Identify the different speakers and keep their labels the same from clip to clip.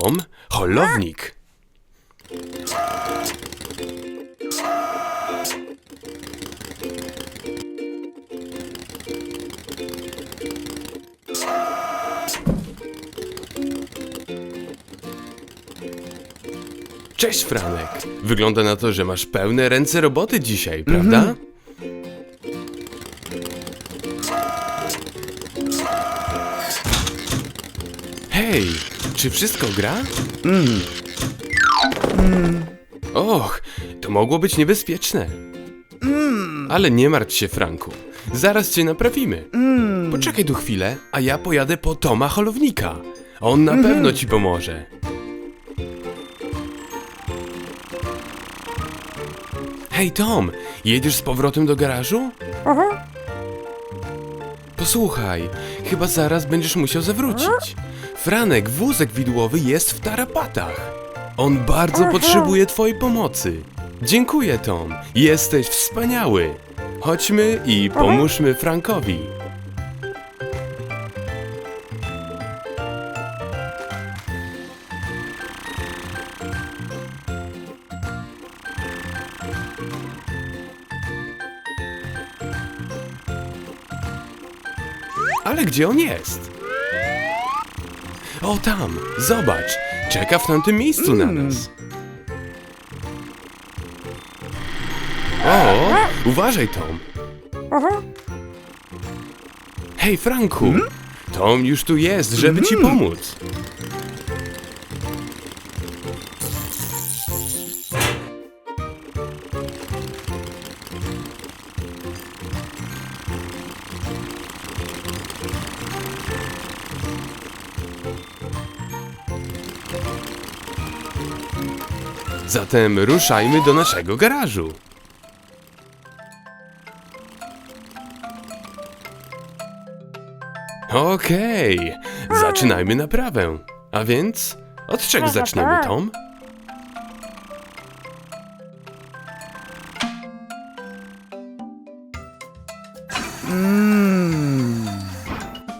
Speaker 1: Tom, holownik. Cześć Franek. Wygląda na to, że masz pełne ręce roboty dzisiaj, prawda? Hej, czy wszystko gra? Och, to mogło być niebezpieczne. Ale nie martw się, Franku. Zaraz cię naprawimy. Poczekaj tu chwilę, a ja pojadę po Toma Holownika. On na pewno ci pomoże. Hej Tom, jedziesz z powrotem do garażu? Posłuchaj, chyba zaraz będziesz musiał zawrócić. Franek, wózek widłowy jest w tarapatach. On bardzo potrzebuje twojej pomocy. Dziękuję, Tom. Jesteś wspaniały. Chodźmy i pomóżmy Frankowi. Ale gdzie on jest? O, tam, zobacz. Czeka w tamtym miejscu na nas. O, uważaj, Tom. Hej, Franku. Tom już tu jest, żeby ci pomóc. Zatem ruszajmy do naszego garażu. Okej, zaczynajmy naprawę. A więc, od czego zaczniemy, Tom?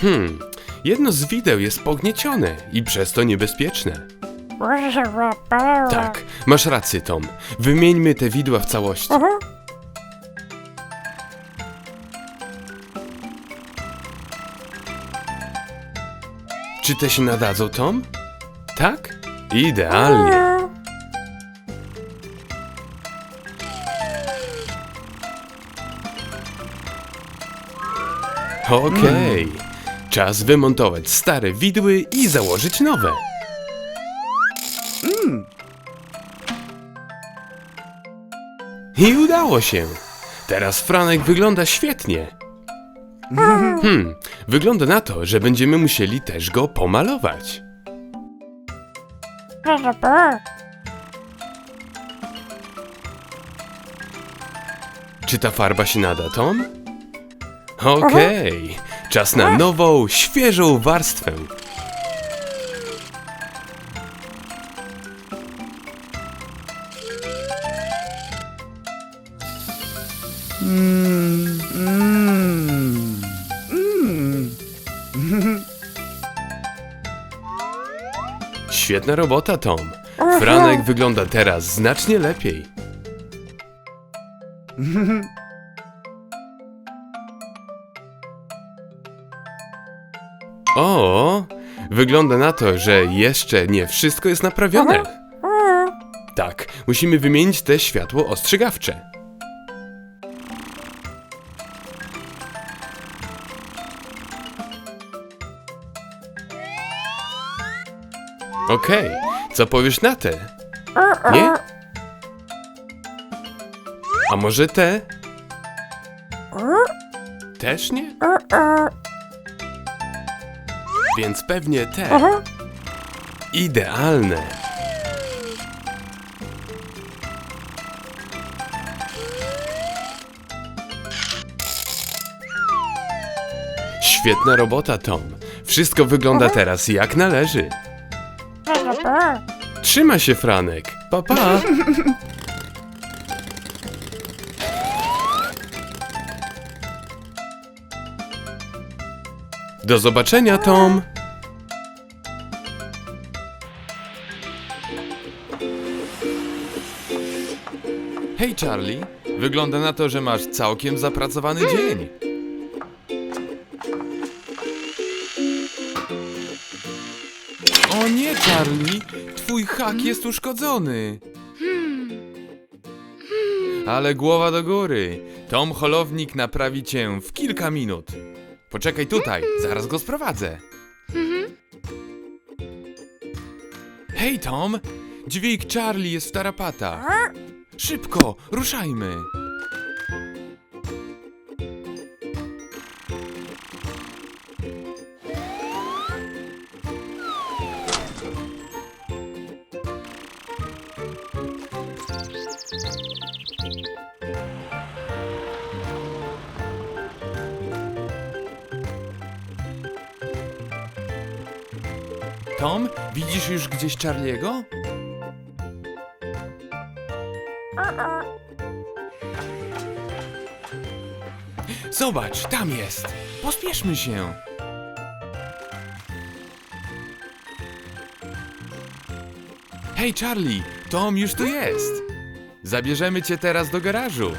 Speaker 1: Hmm, jedno z wideł jest pogniecione i przez to niebezpieczne. Tak, masz rację, Tom. Wymieńmy te widła w całości. Czy te się nadadzą, Tom? Tak? Idealnie. Okej. Czas wymontować stare widły i założyć nowe. I udało się. Teraz Franek wygląda świetnie. Hmm, wygląda na to, że będziemy musieli też go pomalować. Czy ta farba się nada, Tom? Okej, czas na nową, świeżą warstwę. Świetna robota, Tom. Franek wygląda teraz znacznie lepiej. O, wygląda na to, że jeszcze nie wszystko jest naprawione. Tak, musimy wymienić te światło ostrzegawcze. Okej, co powiesz na te? Nie? A może te? Też nie? Więc pewnie te. Idealne. Świetna robota, Tom. Wszystko wygląda teraz jak należy. Pa, pa. Trzymaj się, Franek. Pa, pa. Do zobaczenia, Tom. Hej, Charlie. Wygląda na to, że masz całkiem zapracowany dzień. Charlie, twój hak jest uszkodzony. Ale głowa do góry. Tom Holownik naprawi cię w kilka minut. Poczekaj tutaj, zaraz go sprowadzę. Hej Tom, dźwig Charlie jest w tarapatach. Szybko, ruszajmy. Tom, widzisz już gdzieś Charliego? Zobacz, tam jest. Pospieszmy się. Hej, Charlie, Tom już tu jest. Zabierzemy cię teraz do garażu.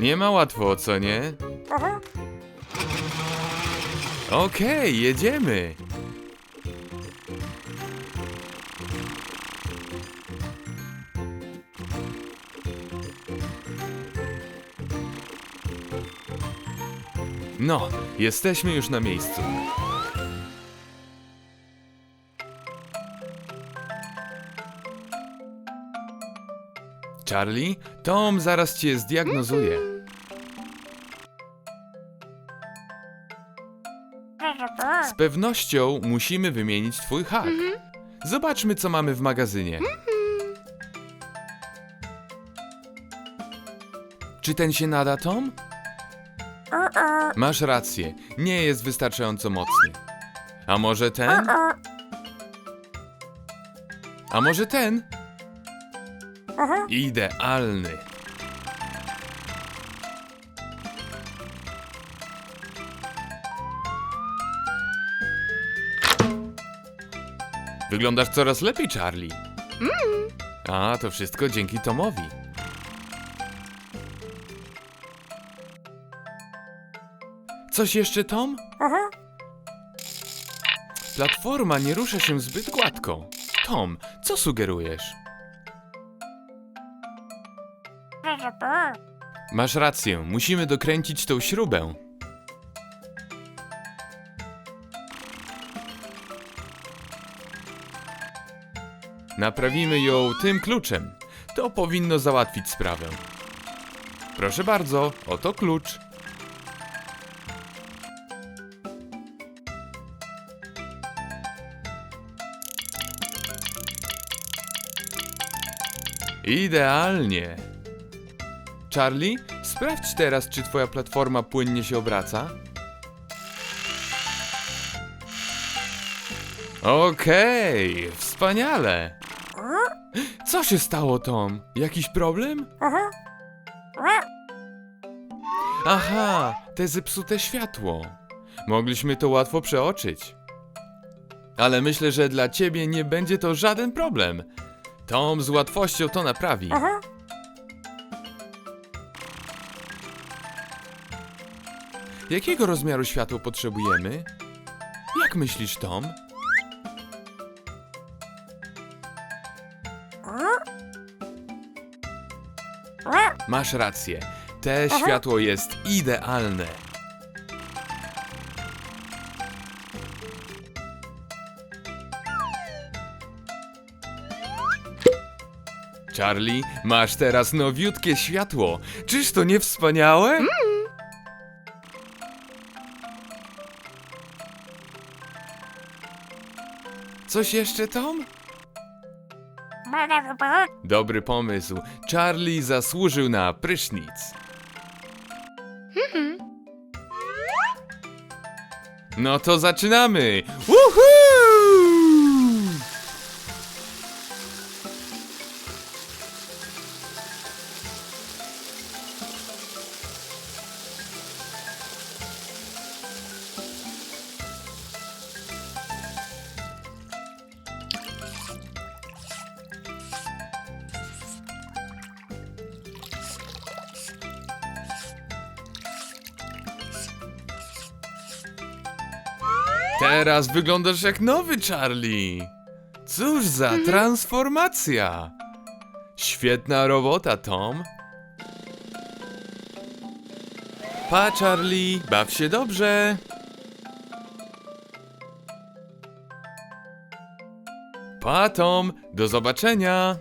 Speaker 1: Nie ma łatwo, co nie? Okej, jedziemy. No, jesteśmy już na miejscu. Charlie, Tom zaraz cię zdiagnozuje. Z pewnością musimy wymienić twój hak. Zobaczmy, co mamy w magazynie. Czy ten się nada, Tom? Masz rację, nie jest wystarczająco mocny. A może ten? A może ten? Idealny. Wyglądasz coraz lepiej, Charlie. A, to wszystko dzięki Tomowi. Coś jeszcze, Tom? Platforma nie rusza się zbyt gładko. Tom, co sugerujesz? Masz rację, musimy dokręcić tą śrubę. Naprawimy ją tym kluczem. To powinno załatwić sprawę. Proszę bardzo, oto klucz. Idealnie. Charlie, sprawdź teraz, czy twoja platforma płynnie się obraca. Okej, wspaniale. Co się stało, Tom? Jakiś problem? Aha, te zepsute światło. Mogliśmy to łatwo przeoczyć. Ale myślę, że dla ciebie nie będzie to żaden problem. Tom z łatwością to naprawi. Jakiego rozmiaru światło potrzebujemy? Jak myślisz, Tom? Masz rację. Te światło jest idealne. Charlie, masz teraz nowiutkie światło. Czyż to nie wspaniałe? Coś jeszcze, Tom? Dobry pomysł. Charlie zasłużył na prysznic. No to zaczynamy! Woohoo! Teraz wyglądasz jak nowy Charlie. Cóż za transformacja. Świetna robota, Tom. Pa, Charlie, baw się dobrze. Pa, Tom, do zobaczenia.